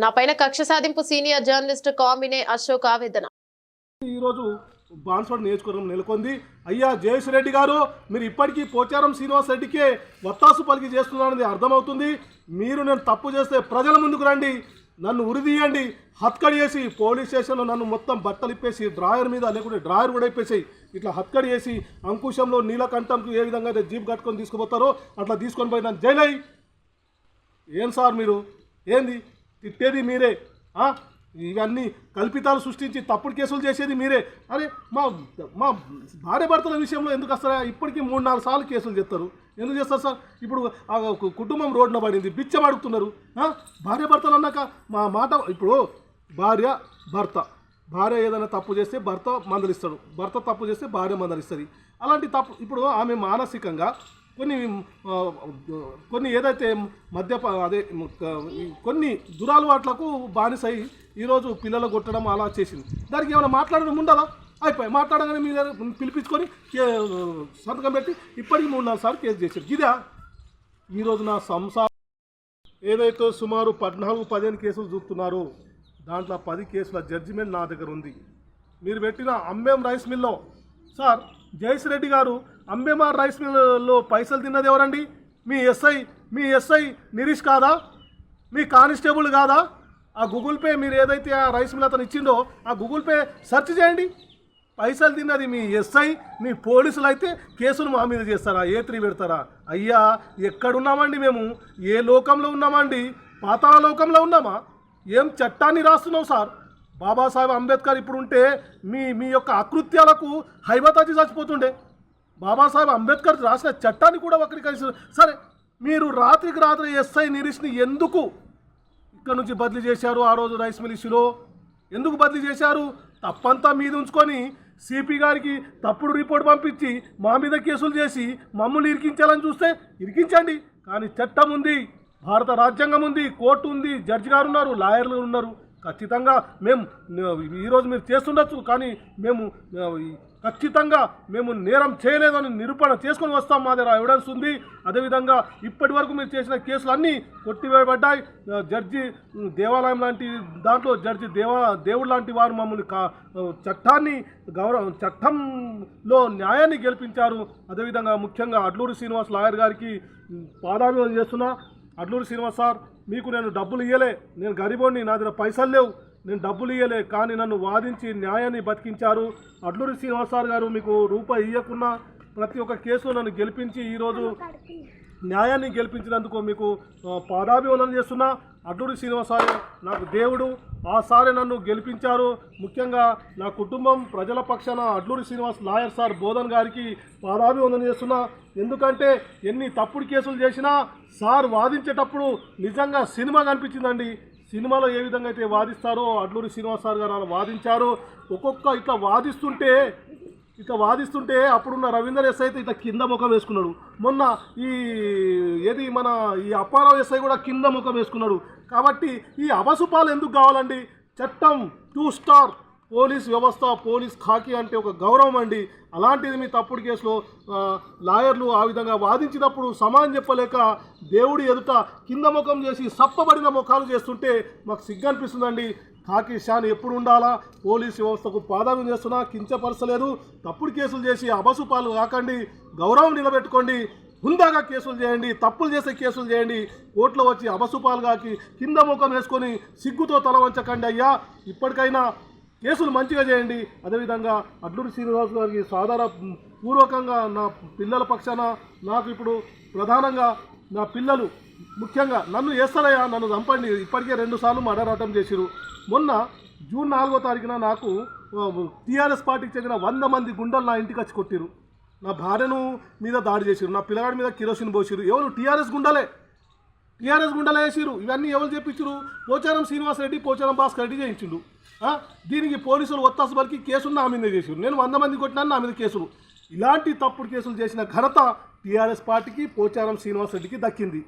నా పైన కక్ష సాధింపు సీనియర్ జర్నలిస్ట్ కామినే అశోక్ ఆవేదన. ఈరోజు బాన్స్వాడ నియోజకవర్గం నెలకొంది. అయ్యా జయేష్ రెడ్డి గారు మీరు ఇప్పటికీ పోచారం శ్రీనివాస్ రెడ్డికే వత్తాసు పలికి చేస్తున్నారనేది అర్థమవుతుంది. మీరు నేను తప్పు చేస్తే ప్రజల ముందుకు రండి నన్ను ఉరిదీయండి హత్కడి చేసి పోలీస్ స్టేషన్లో నన్ను మొత్తం బట్టలు ఇప్పేసి డ్రాయర్ మీద లేకుంటే డ్రాయర్ కూడా ఇప్పేసి ఇట్లా హత్కడి చేసి అంకుశంలో నీలకంఠంకు ఏ విధంగా అయితే జీప్ కట్టుకొని తీసుకుపోతారో అట్లా తీసుకొని పోయి నన్ను జైలై. ఏం సార్ మీరు? ఏంది? తిట్టేది మీరే. ఇవన్నీ కల్పితాలు సృష్టించి తప్పుడు కేసులు చేసేది మీరే. అరే మా మా భార్య భర్తల విషయంలో ఎందుకు వస్తారా ఇప్పటికీ మూడు నాలుగు సార్లు కేసులు చేస్తారు? ఎందుకు చేస్తారు సార్? ఇప్పుడు ఆ కుటుంబం రోడ్డున పడింది బిచ్చం అడుగుతున్నారు. భార్య భర్తలు అన్నాక మా మాట ఇప్పుడు భార్య భర్త. భార్య ఏదైనా తప్పు చేస్తే భర్త మందలిస్తాడు. భర్త తప్పు చేస్తే భార్య మందలిస్తుంది. అలాంటి తప్పు ఇప్పుడు ఆమె మానసికంగా కొన్ని కొన్ని ఏదైతే మద్యప అదే కొన్ని దురాలవాట్లకు బానిసై ఈరోజు పిల్లలు కొట్టడం అలా చేసింది. దానికి ఏమైనా మాట్లాడడం ఉండాలా? అయిపోయి మాట్లాడగానే మీరు పిలిపించుకొని కే- సంతకం పెట్టి ఇప్పటికి మూడు నాలుగు సార్లు కేసు చేశారు. ఇదా? ఈరోజు నా సంసారం. ఏదైతే సుమారు పద్నాలుగు పదిహేను కేసులు చూపుతున్నారో దాంట్లో పది కేసుల జడ్జిమెంట్ నా దగ్గర ఉంది. మీరు పెట్టిన అమ్మేం రైస్ మిల్లో సార్ జయేష్ రెడ్డి గారు అంబేమార్ రైస్ మిల్లో పైసలు తిన్నది ఎవరండి? మీ ఎస్ఐ మీ ఎస్ఐ నిరీష్ కాదా? మీ కానిస్టేబుల్ కాదా? ఆ గూగుల్ పే మీరు ఏదైతే ఆ రైస్ మిల్ అతను ఇచ్చిండో ఆ గూగుల్ పే సెర్చ్ చేయండి. పైసలు తిన్నది మీ ఎస్ఐ మీ పోలీసులు అయితే కేసును మా మీద చేస్తారా? ఏ త్రీ పెడతారా? అయ్యా ఎక్కడున్నామండి మేము? ఏ లోకంలో ఉన్నామండి? పాతాళ లోకంలో ఉన్నామా? ఏం చట్టాన్ని రాస్తున్నావు సార్? బాబాసాహెబ్ అంబేద్కర్ ఇప్పుడు ఉంటే మీ మీ యొక్క అకృత్యాలకు హైబతాజీ చచ్చిపోతుండే. బాబాసాహెబ్ అంబేద్కర్ రాసిన చట్టాన్ని కూడా వక్రీకరిస్తారు సరే మీరు రాత్రికి రాత్రి ఎస్ఐ నిరీష్ని ఎందుకు ఇక్కడ నుంచి బదిలీ చేశారు ఆ రోజు రైస్ మిల్ ఇష్యూలో? ఎందుకు బదిలీ చేశారు? తప్పంతా మీద ఉంచుకొని సిపి గారికి తప్పుడు రిపోర్ట్ పంపించి మా మీద కేసులు చేసి మమ్మల్ని ఇరికించాలని చూస్తే ఇరికించండి. కానీ చట్టం ఉంది భారత రాజ్యాంగం ఉంది కోర్టు ఉంది జడ్జి గారు ఉన్నారు లాయర్లు ఉన్నారు. ఖచ్చితంగా మేము ఈరోజు మీరు చేస్తుండొచ్చు కానీ మేము ఖచ్చితంగా మేము నేరం చేయలేదని నిరూపణ చేసుకొని వస్తాం మా దగ్గర ఎవిడెన్స్ ఉంది. అదేవిధంగా ఇప్పటి వరకు మీరు చేసిన కేసులు అన్నీ కొట్టివేయబడ్డాయి జడ్జి దేవాలయం లాంటి దాంట్లో జడ్జి దేవా దేవుడు లాంటి వారు మమ్మల్ని కా చట్టాన్ని గౌరవ చట్టంలో న్యాయాన్ని గెలిపించారు. అదేవిధంగా ముఖ్యంగా అడ్లూరి శ్రీనివాస్ లాయర్ గారికి ఉమ్, పాదాభివందనం చేస్తున్నా. అడ్లూరి శ్రీనివాస్ సార్ మీకు నేను డబ్బులు ఇయ్యలే. నేను గరిబోడిని నా దగ్గర పైసలు లేవు. నేను డబ్బులు ఇయ్యలే కానీ నన్ను వాదించి న్యాయాన్ని బతికించారు. అడ్లూరి శ్రీనివాస్ సార్ గారు మీకు రూపాయి ఇవ్వకున్నా ప్రతి ఒక్క కేసు నన్ను గెలిపించి ఈరోజు న్యాయాన్ని గెలిపించినందుకు మీకు పాదాభివందనం చేస్తున్నా. అడ్లూరి శ్రీనివాసారు నాకు దేవుడు. ఆ సారే నన్ను గెలిపించారు. ముఖ్యంగా నా కుటుంబం ప్రజల పక్షాన అడ్లూరి శ్రీనివాస్ లాయర్ సార్ బోధన్ గారికి పాదాభివందనం చేస్తున్నా. ఎందుకంటే ఎన్ని తప్పుడు కేసులు చేసినా సార్ వాదించేటప్పుడు నిజంగా సినిమా కనిపించిందండి. సినిమాలో ఏ విధంగా అయితే వాదిస్తారో అడ్లూరి శ్రీనివాస్ సార్ గారు వాదించారు. ఒక్కొక్క ఇట్లా వాదిస్తుంటే ఇట్లా వాదిస్తుంటే అప్పుడున్న రవీందర్ ఎస్ఐ అయితే ఇట్లా కింద ముఖం వేసుకున్నాడు. మొన్న ఈ ఏది మన ఈ అప్పారావు ఎస్ఐ కూడా కింద ముఖం వేసుకున్నాడు. కాబట్టి ఈ అవసుపాలు ఎందుకు కావాలండి? చట్టం టూ స్టార్ పోలీస్ వ్యవస్థ పోలీస్ ఖాకీ అంటే ఒక గౌరవం అండి. అలాంటిది మీ తప్పుడు కేసులో లాయర్లు ఆ విధంగా వాదించినప్పుడు సమానం చెప్పలేక దేవుడి ఎదుట కింద ముఖం చేసి సప్పబడిన ముఖాలు చేస్తుంటే మాకు సిగ్గు అనిపిస్తుందండి. కాకి షాన్ ఎప్పుడు ఉండాలా? పోలీస్ వ్యవస్థకు పాదాలు చేస్తున్నా? కించపరచలేదు. తప్పుడు కేసులు చేసి అబసు పాలు కాకండి గౌరవం నిలబెట్టుకోండి. హుందాగా కేసులు చేయండి. తప్పులు చేసే కేసులు చేయండి. కోర్టులో వచ్చి అబసుపాలు కాకి కింద ముఖం వేసుకొని సిగ్గుతో తల వంచకండి అయ్యా. ఇప్పటికైనా కేసులు మంచిగా చేయండి. అదేవిధంగా అడ్లూరి శ్రీనివాస్ గారికి సాధారణ పూర్వకంగా నా పిల్లల పక్షాన నాకు ఇప్పుడు ప్రధానంగా నా పిల్లలు ముఖ్యంగా నన్ను వేస్తారయ్యా నన్ను చంపండి. ఇప్పటికే రెండు సార్లు చేసిరు మొన్న జూన్ నాలుగో తారీఖున నాకు టీఆర్ఎస్ పార్టీకి చెందిన వంద మంది గుండెలు నా ఇంటికి వచ్చి కొట్టిరు నా భార్యను మీద దాడి చేసిరు నా పిల్లగాడి మీద కిరోసిన్ పోసిరు ఎవరు? టీఆర్ఎస్ గుండలే. టీఆర్ఎస్ గుండలే వేసిరు ఇవన్నీ ఎవరు చెప్పించారు పోచారం శ్రీనివాస్ రెడ్డి పోచారం భాస్కర్ రెడ్డి చేయించిండు. దీనికి పోలీసులు ఒత్తాసు బలికి కేసులు నా మీద చేసిరు నేను వంద మంది కొట్టినాను నా మీద కేసులు. ఇలాంటి తప్పుడు కేసులు చేసిన ఘనత టీఆర్ఎస్ పార్టీకి పోచారం శ్రీనివాసరెడ్డికి దక్కింది.